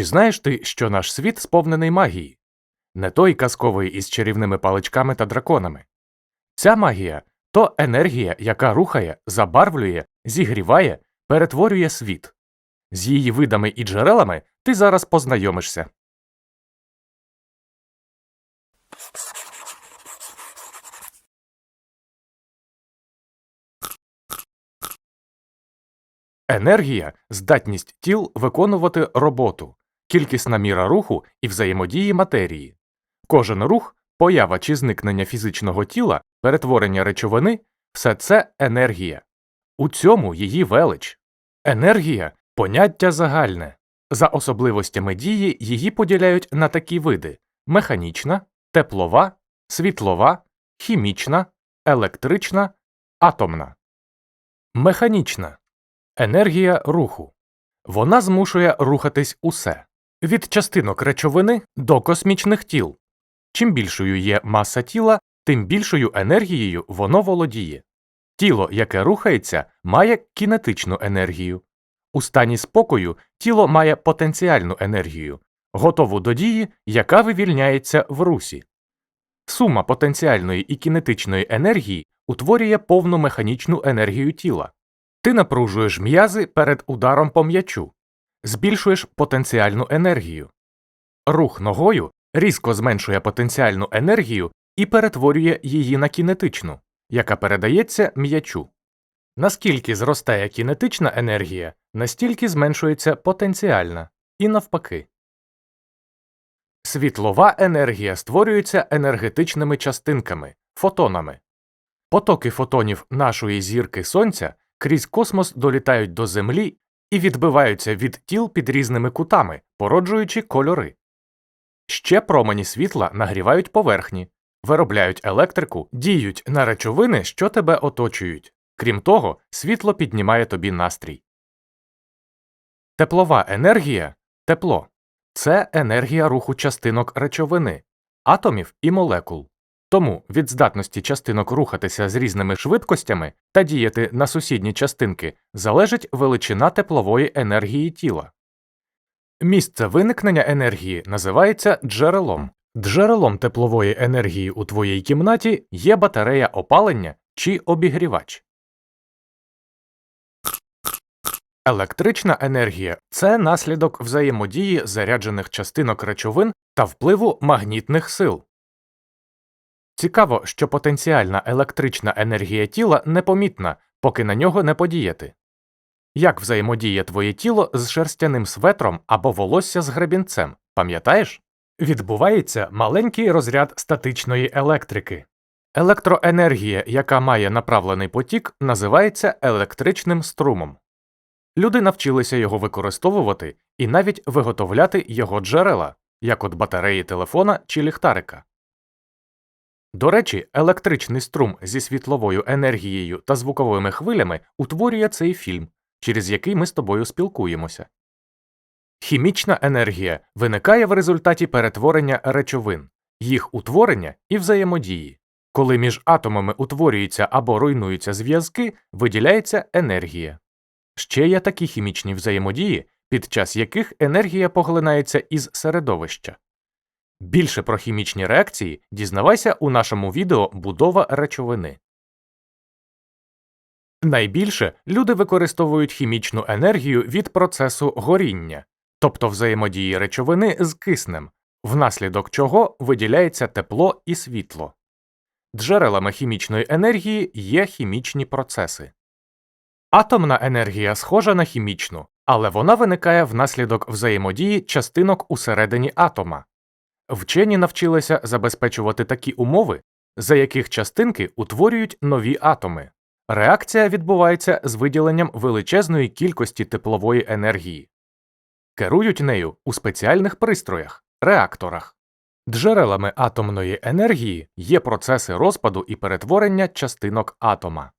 Чи знаєш ти, що наш світ сповнений магії? Не той казковий із чарівними паличками та драконами. Ця магія то енергія, яка рухає, забарвлює, зігріває, перетворює світ. З її видами і джерелами ти зараз познайомишся. Енергія здатність тіл виконувати роботу, кількісна міра руху і взаємодії матерії. Кожен рух, поява чи зникнення фізичного тіла, перетворення речовини все це енергія. У цьому її велич. Енергія поняття загальне. За особливостями дії її поділяють на такі види механічна, теплова, світлова, хімічна, електрична, атомна. Механічна енергія руху. Вона змушує рухатись усе від частинок речовини до космічних тіл. Чим більшою є маса тіла, тим більшою енергією воно володіє. Тіло, яке рухається, має кінетичну енергію. У стані спокою тіло має потенціальну енергію, готову до дії, яка вивільняється в русі. Сума потенціальної і кінетичної енергії утворює повну механічну енергію тіла. Ти напружуєш м'язи перед ударом по м'ячу, збільшуєш потенціальну енергію. Рух ногою різко зменшує потенціальну енергію і перетворює її на кінетичну, яка передається м'ячу. Наскільки зростає кінетична енергія, настільки зменшується потенціальна, і навпаки. Світлова енергія створюється енергетичними частинками фотонами. Потоки фотонів нашої зірки Сонця крізь космос долітають до Землі і відбиваються від тіл під різними кутами, породжуючи кольори. Ще промені світла нагрівають поверхні, виробляють електрику, діють на речовини, що тебе оточують. Крім того, світло піднімає тобі настрій. Теплова енергія тепло це енергія руху частинок речовини, атомів і молекул. Тому від здатності частинок рухатися з різними швидкостями та діяти на сусідні частинки залежить величина теплової енергії тіла. Місце виникнення енергії називається джерелом. Джерелом теплової енергії у твоїй кімнаті є батарея опалення чи обігрівач. Електрична енергія це наслідок взаємодії заряджених частинок речовин та впливу магнітних сил. Цікаво, що потенціальна електрична енергія тіла непомітна, поки на нього не подіяти. Як взаємодіє твоє тіло з шерстяним светром або волосся з гребінцем, пам'ятаєш? Відбувається маленький розряд статичної електрики. Електроенергія, яка має направлений потік, називається електричним струмом. Люди навчилися його використовувати і навіть виготовляти його джерела, як от батареї телефона чи ліхтарика. До речі, електричний струм зі світловою енергією та звуковими хвилями утворює цей фільм, через який ми з тобою спілкуємося. Хімічна енергія виникає в результаті перетворення речовин, їх утворення і взаємодії. Коли між атомами утворюються або руйнуються зв'язки, виділяється енергія. Ще є такі хімічні взаємодії, під час яких енергія поглинається із середовища. Більше про хімічні реакції дізнавайся у нашому відео Будова речовини. Найбільше люди використовують хімічну енергію від процесу горіння, тобто взаємодії речовини з киснем, внаслідок чого виділяється тепло і світло. Джерелами хімічної енергії є хімічні процеси. Атомна енергія схожа на хімічну, але вона виникає внаслідок взаємодії частинок усередині атома. Вчені навчилися забезпечувати такі умови, за яких частинки утворюють нові атоми. Реакція відбувається з виділенням величезної кількості теплової енергії. Керують нею у спеціальних пристроях реакторах. Джерелами атомної енергії є процеси розпаду і перетворення частинок атома.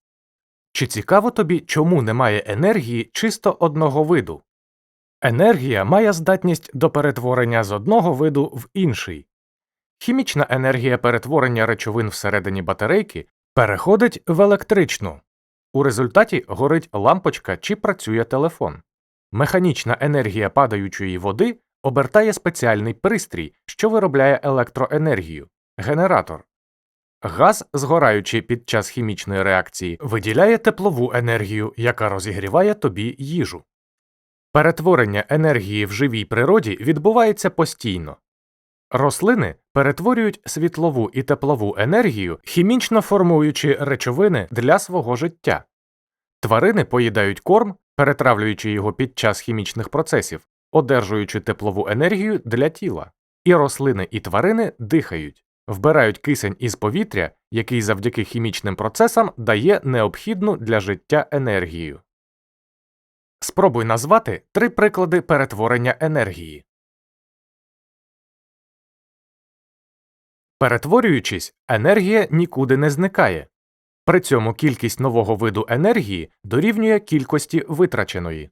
Чи цікаво тобі, чому немає енергії чисто одного виду? Енергія має здатність до перетворення з одного виду в інший. Хімічна енергія перетворення речовин всередині батарейки переходить в електричну. У результаті горить лампочка чи працює телефон. Механічна енергія падаючої води обертає спеціальний пристрій, що виробляє електроенергію генератор. Газ, згораючи під час хімічної реакції, виділяє теплову енергію, яка розігріває тобі їжу. Перетворення енергії в живій природі відбувається постійно. Рослини перетворюють світлову і теплову енергію, хімічно формуючи речовини для свого життя. Тварини поїдають корм, перетравлюючи його під час хімічних процесів, одержуючи теплову енергію для тіла. І рослини і тварини дихають, вбирають кисень із повітря, який завдяки хімічним процесам дає необхідну для життя енергію. Спробуй назвати три приклади перетворення енергії. Перетворюючись, енергія нікуди не зникає. При цьому кількість нового виду енергії дорівнює кількості витраченої.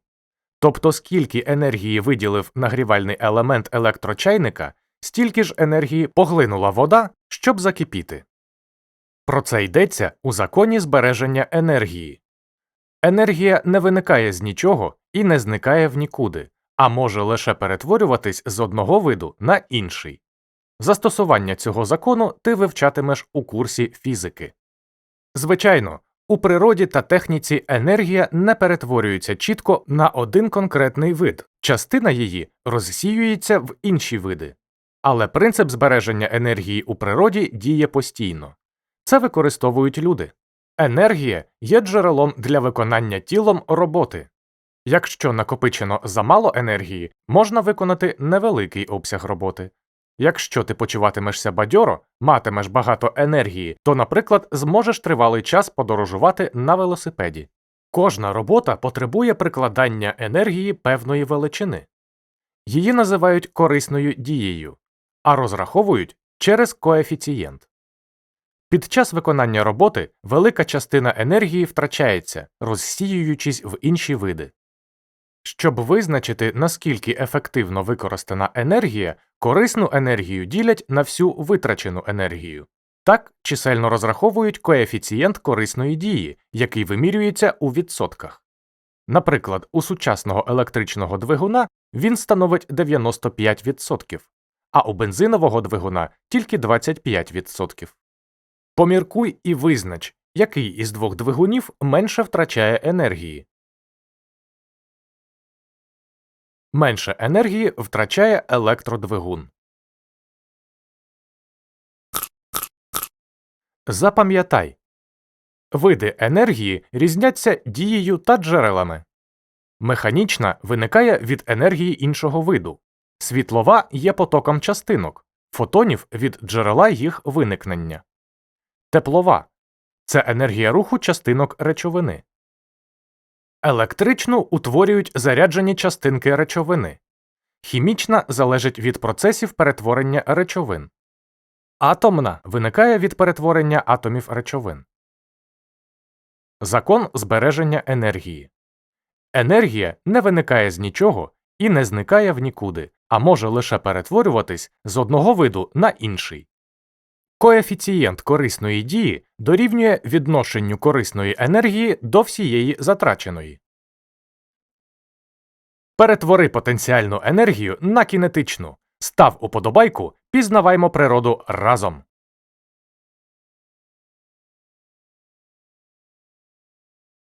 Тобто скільки енергії виділив нагрівальний елемент електрочайника, стільки ж енергії поглинула вода, щоб закипіти. Про це йдеться у законі збереження енергії. Енергія не виникає з нічого і не зникає в нікуди, а може лише перетворюватись з одного виду на інший. Застосування цього закону ти вивчатимеш у курсі фізики. Звичайно, у природі та техніці енергія не перетворюється чітко на один конкретний вид, частина її розсіюється в інші види. Але принцип збереження енергії у природі діє постійно. Це використовують люди. Енергія є джерелом для виконання тілом роботи. Якщо накопичено замало енергії, можна виконати невеликий обсяг роботи. Якщо ти почуватимешся бадьоро, матимеш багато енергії, то, наприклад, зможеш тривалий час подорожувати на велосипеді. Кожна робота потребує прикладання енергії певної величини. Її називають корисною дією, а розраховують через коефіцієнт. Під час виконання роботи велика частина енергії втрачається, розсіюючись в інші види. Щоб визначити, наскільки ефективно використана енергія, корисну енергію ділять на всю витрачену енергію. Так чисельно розраховують коефіцієнт корисної дії, який вимірюється у відсотках. Наприклад, у сучасного електричного двигуна він становить 95%, а у бензинового двигуна тільки 25%. Поміркуй і визнач, який із двох двигунів менше втрачає енергії. Менше енергії втрачає електродвигун. Запам'ятай види енергії різняться дією та джерелами. Механічна виникає від енергії іншого виду. Світлова є потоком частинок, фотонів від джерела їх виникнення. Теплова це енергія руху частинок речовини. Електричну утворюють заряджені частинки речовини. Хімічна залежить від процесів перетворення речовин. Атомна виникає від перетворення атомів речовин. Закон збереження енергії. Енергія не виникає з нічого і не зникає в нікуди, а може лише перетворюватись з одного виду на інший. Коефіцієнт корисної дії дорівнює відношенню корисної енергії до всієї затраченої. Перетвори потенціальну енергію на кінетичну. Став уподобайку, пізнаваймо природу разом.